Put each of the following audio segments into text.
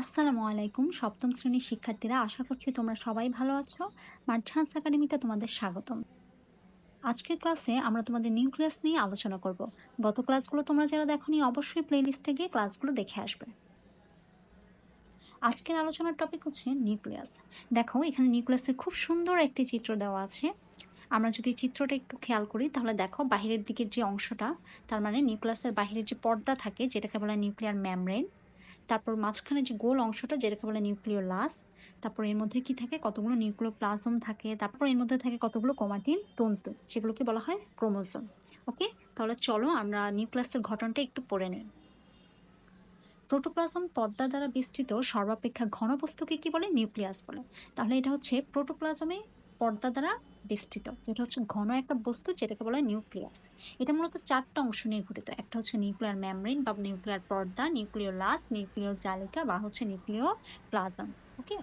আসসালামু আলাইকুম, সপ্তম শ্রেণির শিক্ষার্থীরা, আশা করছি তোমরা সবাই ভালো আছো। মার্চান্স একাডেমিতে তোমাদের স্বাগতম। আজকের ক্লাসে আমরা তোমাদের নিউক্লিয়াস নিয়ে আলোচনা করব। গত ক্লাসগুলো তোমরা যারা দেখো নি অবশ্যই প্লেলিস্টে গিয়ে ক্লাসগুলো দেখে আসবে। আজকের আলোচনার টপিক হচ্ছে নিউক্লিয়াস। দেখো, এখানে নিউক্লিয়াসের খুব সুন্দর একটি চিত্র দেওয়া আছে। আমরা যদি চিত্রটা একটু খেয়াল করি, তাহলে দেখো, বাহিরের দিকের যে অংশটা, তার মানে নিউক্লিয়াসের বাহিরের যে পর্দা থাকে, যেটাকে বলা নিউক্লিয়ার ম্যামব্রেন তারপর মাঝখানে যে গোল অংশটা যেটাকে বলে নিউক্লিয় লাস তারপর এর মধ্যে কি থাকে? কতগুলো নিউক্লিয় প্লাজম থাকে? তারপর এর মধ্যে থাকে কতগুলো ক্রোমাটিন তন্তু, যেগুলোকে বলা হয় ক্রোমোজোম। ওকে? তাহলে চলো আমরা নিউক্লিয়াসের ঘটনটা একটু পড়ে নিই। প্রোটোপ্লাজম পর্দা দ্বারা বিস্তৃত সর্বাপেক্ষা ঘন বস্তুকে কি বলে? নিউক্লিয়াস বলে। তাহলে এটা হচ্ছে প্রোটোপ্লাজমে পর্দা দ্বারা বেষ্টিত। এটা হচ্ছে ঘন একটা বস্তু যেটাকে বলা হয় নিউক্লিয়াস। এটা মূলত চারটা অংশ নিয়ে গঠিত। একটা হচ্ছে নিউক্লিয়ার মেমব্রেন বা নিউক্লিয়ার পর্দা, নিউক্লিয় লাস নিউক্লিয় জালিকা বা হচ্ছে নিউক্লিয় প্লাজম, ওকে?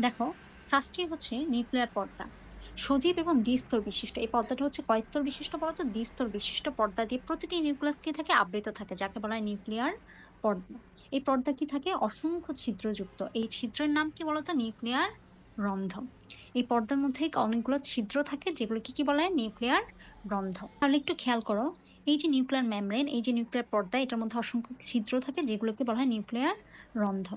দেখো ফার্স্টে হচ্ছে নিউক্লিয়ার পর্দা। সজীব এবং দ্বিস্তর বিশিষ্ট। এই পর্দাটা হচ্ছে কয় স্তর বিশিষ্ট বলতো? দ্বিস্তর বিশিষ্ট পর্দা দিয়ে প্রতিটি নিউক্লিয়াস কি থাকে? আবৃত থাকে, যাকে বলা হয় নিউক্লিয়ার পর্দা। এই পর্দা কি থাকে? অসংখ্য ছিদ্রযুক্ত। এই ছিদ্রের নাম কি বলতো? নিউক্লিয়ার রন্ধ্র এই পর্দার মধ্যে অনেকগুলো ছিদ্র থাকে যেগুলো কি কি বলা? হয় নিউক্লিয়ার রন্ধ্র তাহলে একটু খেয়াল করো, এই যে নিউক্লিয়ার মেমব্রেন, এই যে নিউক্লিয়ার পর্দা, এটার মধ্যে অসংখ্য ছিদ্র থাকে যেগুলোকে বলা হয় নিউক্লিয়ার রন্ধ্র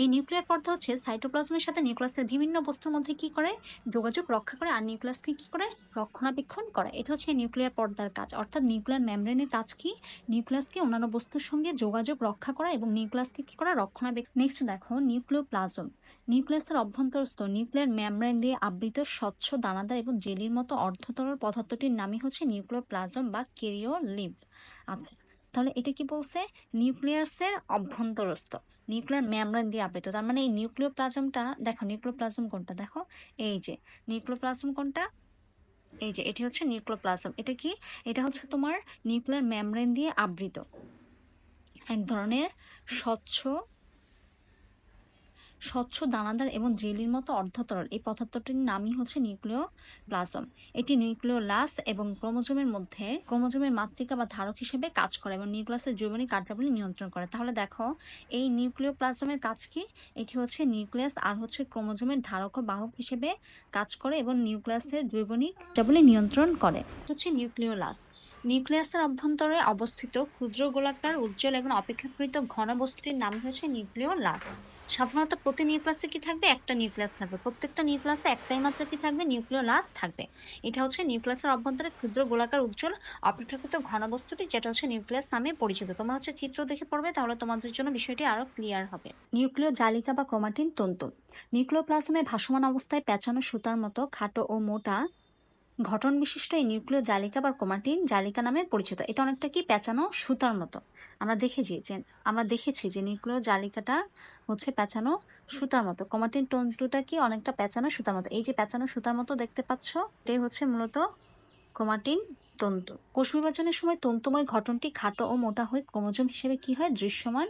এই নিউক্লিয়ার পর্দা হচ্ছে সাইটোপ্লাজমের সাথে নিউক্লিয়াসের বিভিন্ন বস্তুর মধ্যে কি করে? যোগাযোগ রক্ষা করে আর নিউক্লিয়াসকে কি করে? রক্ষণাবেক্ষণ করে। এটা হচ্ছে নিউক্লিয়ার পর্দার কাজ। অর্থাৎ নিউক্লিয়ার মেমব্রেনের কাজ কি? নিউক্লিয়াসকে অন্যান্য বস্তুর সঙ্গে যোগাযোগ রক্ষা করা এবং নিউক্লিয়াসকে কি করা? রক্ষণাবেক্ষণ। নেক্সট দেখো নিউক্লিয় প্লাজম নিউক্লিয়াসের অভ্যন্তরস্থ, নিউক্লিয়ার মেমব্রেন দিয়ে আবৃত স্বচ্ছ দানাদার এবং জেলির মতো অর্ধতরল পদার্থটির নামই হচ্ছে নিউক্লিয় প্লাজম বা কেরিও লিভ আচ্ছা তাহলে এটা কি বলছে? নিউক্লিয়াসের অভ্যন্তরস্থ, নিউক্লিয়ার মেমব্রেন দিয়ে আবৃত। তার মানে এই নিউক্লিয় প্লাজমটা দেখো নিউক্লিয় প্লাজম কোনটা? দেখো, এই যে নিউক্লিয় প্লাজম কোনটা? এই যে, এটি হচ্ছে নিউক্লিয় প্লাজম এটা কি? এটা হচ্ছে তোমার নিউক্লিয়ার মেমব্রেন দিয়ে আবৃত। এক ধরনের স্বচ্ছ স্বচ্ছ দানাদার এবং জেলির মতো অর্ধতরল। এই পদার্থটির নামই হচ্ছে নিউক্লিয় প্লাজম এটি নিউক্লিয় লাস এবং ক্রোমোজোমের মধ্যে ক্রোমোজোমের মাতৃকা বা ধারক হিসেবে কাজ করে এবং নিউক্লিয়াসের জৈবনিক কার্যাবলী নিয়ন্ত্রণ করে। তাহলে দেখো, এই নিউক্লিয় প্লাজমের কাজ কি? এটি হচ্ছে নিউক্লিয়াস আর হচ্ছে ক্রোমোজোমের ধারক ও বাহক হিসেবে কাজ করে এবং নিউক্লিয়াসের জৈবনিক কার্যাবলী নিয়ন্ত্রণ করে। হচ্ছে নিউক্লিয় লাস নিউক্লিয়াসের অভ্যন্তরে অবস্থিত ক্ষুদ্র গোলাকার, উজ্জ্বল এবং অপেক্ষাকৃত ঘন বস্তুটির নাম হচ্ছে নিউক্লিয় লাস সাধারণত প্রতি নিউক্লিয়াসে কি থাকবে? একটা নিউক্লিয়াস থাকবে। প্রত্যেকটা নিউক্লিয়াসে একটাই মাত্র কি থাকবে? নিউক্লিয় লাস থাকবে। এটা হচ্ছে নিউক্লিয়াসের অভ্যন্তরে ক্ষুদ্র গোলাকার উজ্জ্বল অপেক্ষাকৃত ঘন বস্তুটি, যেটা হচ্ছে নিউক্লিয়াস নামে পরিচিত। তোমরা হচ্ছে চিত্র দেখে পড়বে, তাহলে তোমাদের জন্য বিষয়টি আরও ক্লিয়ার হবে। নিউক্লিয় জালিকা বা ক্রোমাটিন তন্তু। নিউক্লিওপ্লাজমে ভাসমান অবস্থায় পেঁচানো সুতার মতো খাটো ও মোটা ঘটন বিশিষ্ট এই নিউক্লিয় জালিকা বা ক্রোমাটিন জালিকা নামে পরিচিত। এটা অনেকটা কি পেঁচানো সুতার মতো। আমরা দেখেছি যে, আমরা দেখেছি যে নিউক্লিয় জালিকাটা হচ্ছে পেঁচানো সুতার মতো। ক্রোমাটিন তন্তুটা কি অনেকটা পেঁচানো সুতার মতো। এই যে পেঁচানো সুতার মতো দেখতে পাচ্ছ, এটাই হচ্ছে মূলত ক্রোমাটিন তন্তু। কোষ বিভাজনের সময় তন্তুময় ঘটনটি খাটো ও মোটা হয়ে ক্রোমোজোম হিসেবে কি হয়? দৃশ্যমান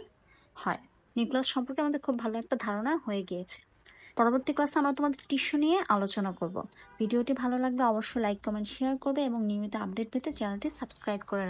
হয়। নিউক্লিয়াস সম্পর্কে আমাদের খুব ভালো একটা ধারণা হয়ে গিয়েছে। পরবর্তী ক্লাসে আমরা তোমাদের টিস্যু নিয়ে আলোচনা করব। ভিডিওটি ভালো লাগলে অবশ্যই লাইক, কমেন্ট, শেয়ার করবে এবং নিয়মিত আপডেট পেতে চ্যানেলটি সাবস্ক্রাইব করে